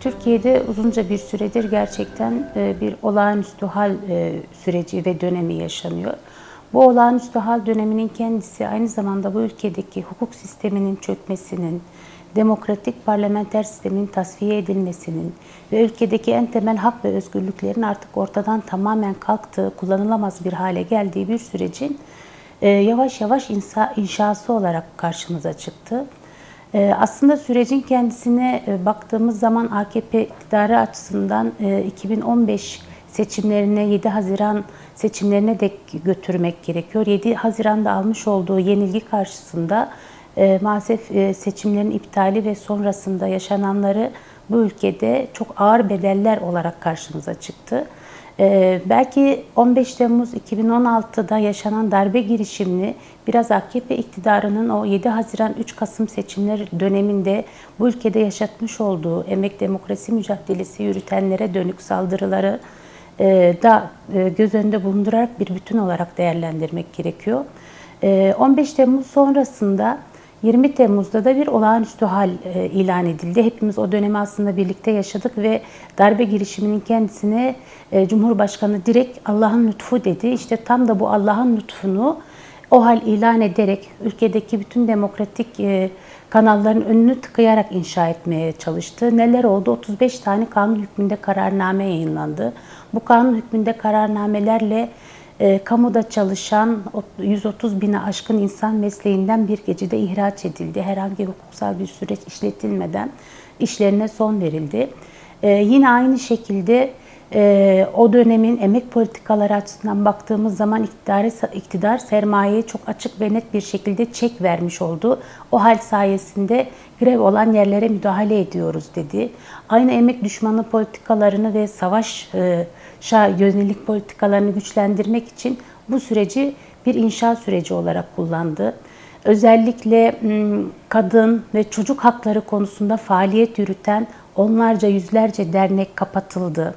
Türkiye'de uzunca bir süredir gerçekten e, bir olağanüstü hal e, süreci ve dönemi yaşanıyor. Bu olağanüstü hal döneminin kendisi aynı zamanda bu ülkedeki hukuk sisteminin çökmesinin, demokratik parlamenter sistemin tasfiye edilmesinin ve ülkedeki en temel hak ve özgürlüklerin artık ortadan tamamen kalktığı, kullanılamaz bir hale geldiği bir sürecin e, yavaş yavaş inşası olarak karşımıza çıktı. Ee, Aslında sürecin kendisine e, baktığımız zaman AKP iktidarı açısından e, 2015 seçimlerine 7 Haziran seçimlerine de götürmek gerekiyor. 7 Haziran'da almış olduğu yenilgi karşısında e, maalesef e, seçimlerin iptali ve sonrasında yaşananları bu ülkede çok ağır bedeller olarak karşımıza çıktı. Ee, belki 15 Temmuz 2016'da yaşanan darbe girişimini biraz AKP iktidarının o 7 Haziran 3 Kasım seçimleri döneminde bu ülkede yaşatmış olduğu emek demokrasi mücadelesi yürütenlere dönük saldırıları e, da e, göz önünde bulundurarak bir bütün olarak değerlendirmek gerekiyor. E, 15 Temmuz sonrasında 20 Temmuz'da da bir olağanüstü hal e, ilan edildi. Hepimiz o dönemi aslında birlikte yaşadık ve darbe girişiminin kendisine Cumhurbaşkanı direkt Allah'ın lütfu dedi. İşte tam da bu Allah'ın lütfunu o hal ilan ederek ülkedeki bütün demokratik e, kanalların önünü tıkayarak inşa etmeye çalıştı. Neler oldu? 35 tane kanun hükmünde kararname yayınlandı. Bu kanun hükmünde kararnamelerle e, kamuda çalışan 130 bine aşkın insan mesleğinden bir gecede ihraç edildi. Herhangi hukuksal bir süreç işletilmeden işlerine son verildi. E, yine aynı şekilde e, o dönemin emek politikaları açısından baktığımız zaman iktidarı, iktidar sermayeye çok açık ve net bir şekilde çek vermiş oldu. O hal sayesinde grev olan yerlere müdahale ediyoruz dedi. Aynı emek düşmanı politikalarını ve savaş e, yönelik politikalarını güçlendirmek için bu süreci bir inşa süreci olarak kullandı. Özellikle kadın ve çocuk hakları konusunda faaliyet yürüten onlarca yüzlerce dernek kapatıldı.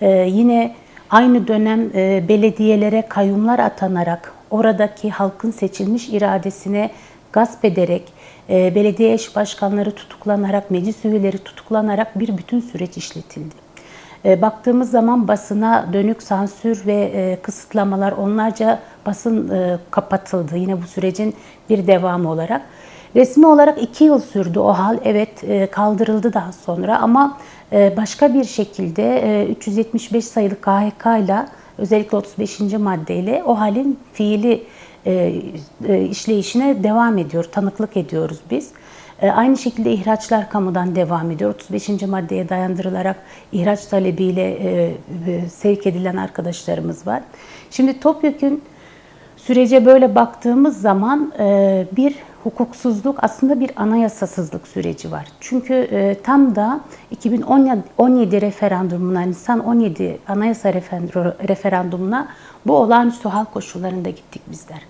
Ee, yine aynı dönem e, belediyelere kayyumlar atanarak oradaki halkın seçilmiş iradesine gasp ederek e, belediye eş başkanları tutuklanarak, meclis üyeleri tutuklanarak bir bütün süreç işletildi. E, baktığımız zaman basına dönük sansür ve kısıtlamalar onlarca basın kapatıldı. Yine bu sürecin bir devamı olarak. Resmi olarak iki yıl sürdü o hal. Evet e, kaldırıldı daha sonra ama e, başka bir şekilde e, 375 sayılı KHK ile özellikle 35. maddeyle o halin fiili e, e, işleyişine devam ediyor, tanıklık ediyoruz biz. E, Aynı şekilde ihraçlar kamudan devam ediyor. 35. maddeye dayandırılarak ihraç talebiyle e, e, sevk edilen arkadaşlarımız var. Şimdi topyekün sürece böyle baktığımız zaman e, bir hukuksuzluk aslında bir anayasasızlık süreci var. Çünkü e, tam da 2017 referandumuna, Nisan 17 anayasa referandum- referandumuna bu olağanüstü hal koşullarında gittik bizler.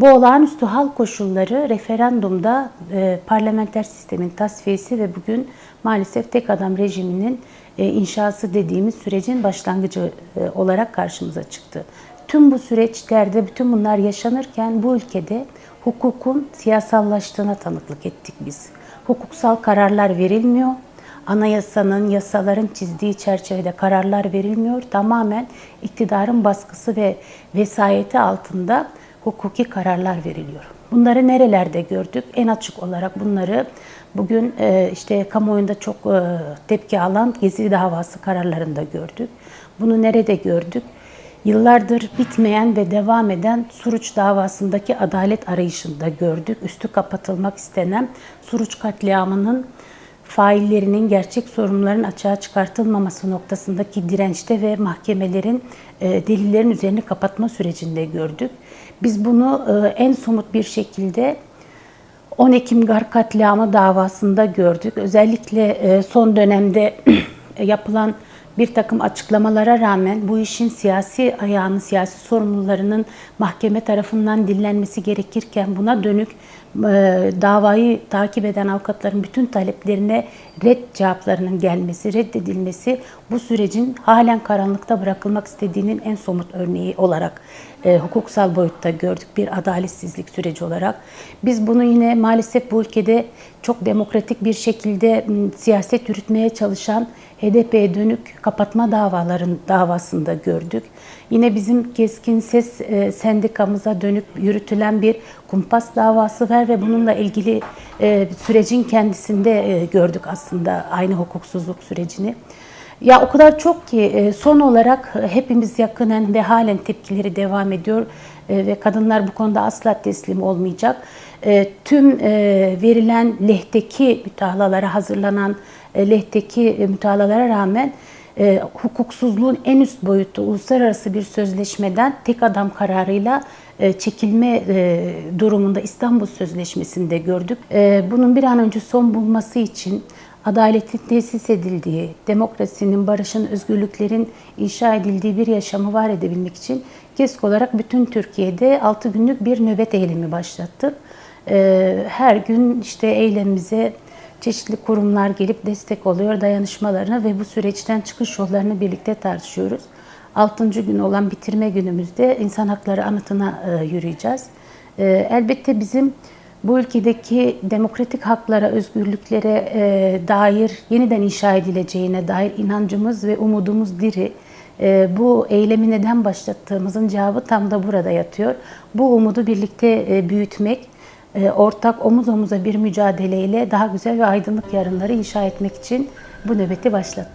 Bu olağanüstü hal koşulları referandumda e, parlamenter sistemin tasfiyesi ve bugün maalesef tek adam rejiminin e, inşası dediğimiz sürecin başlangıcı e, olarak karşımıza çıktı. Tüm bu süreçlerde bütün bunlar yaşanırken bu ülkede hukukun siyasallaştığına tanıklık ettik biz. Hukuksal kararlar verilmiyor. Anayasanın, yasaların çizdiği çerçevede kararlar verilmiyor. Tamamen iktidarın baskısı ve vesayeti altında hukuki kararlar veriliyor. Bunları nerelerde gördük? En açık olarak bunları bugün e, işte kamuoyunda çok e, tepki alan Gezi davası kararlarında gördük. Bunu nerede gördük? Yıllardır bitmeyen ve devam eden Suruç davasındaki adalet arayışında gördük. Üstü kapatılmak istenen Suruç katliamının faillerinin gerçek sorunların açığa çıkartılmaması noktasındaki dirençte ve mahkemelerin e, delillerin üzerini kapatma sürecinde gördük. Biz bunu e, en somut bir şekilde 10 Ekim Gar katliamı davasında gördük. Özellikle e, son dönemde yapılan bir takım açıklamalara rağmen bu işin siyasi ayağını, siyasi sorumlularının mahkeme tarafından dinlenmesi gerekirken buna dönük davayı takip eden avukatların bütün taleplerine red cevaplarının gelmesi, reddedilmesi bu sürecin halen karanlıkta bırakılmak istediğinin en somut örneği olarak e, hukuksal boyutta gördük bir adaletsizlik süreci olarak. Biz bunu yine maalesef bu ülkede çok demokratik bir şekilde m, siyaset yürütmeye çalışan HDP'ye dönük kapatma davaların davasında gördük. Yine bizim keskin ses e, sendikamıza dönük yürütülen bir kumpas davası var ve bununla ilgili e, sürecin kendisinde e, gördük aslında aynı hukuksuzluk sürecini. Ya o kadar çok ki e, son olarak hepimiz yakınen ve halen tepkileri devam ediyor E, ve kadınlar bu konuda asla teslim olmayacak. E, Tüm verilen lehteki mütalalara hazırlanan lehteki mütalalara rağmen e, hukuksuzluğun en üst boyutu uluslararası bir sözleşmeden tek adam kararıyla e, çekilme e, durumunda İstanbul Sözleşmesi'nde gördük. E, bunun bir an önce son bulması için adaletin tesis edildiği, demokrasinin, barışın, özgürlüklerin inşa edildiği bir yaşamı var edebilmek için KESK olarak bütün Türkiye'de 6 günlük bir nöbet eylemi başlattık. Ee, Her gün işte eylemimize çeşitli kurumlar gelip destek oluyor dayanışmalarına ve bu süreçten çıkış yollarını birlikte tartışıyoruz. 6. gün olan bitirme günümüzde insan hakları anıtına e, yürüyeceğiz. E, Elbette bizim bu ülkedeki demokratik haklara, özgürlüklere e, dair yeniden inşa edileceğine dair inancımız ve umudumuz diri. Bu eylemi neden başlattığımızın cevabı tam da burada yatıyor. Bu umudu birlikte büyütmek, ortak omuz omuza bir mücadeleyle daha güzel ve aydınlık yarınları inşa etmek için bu nöbeti başlattık.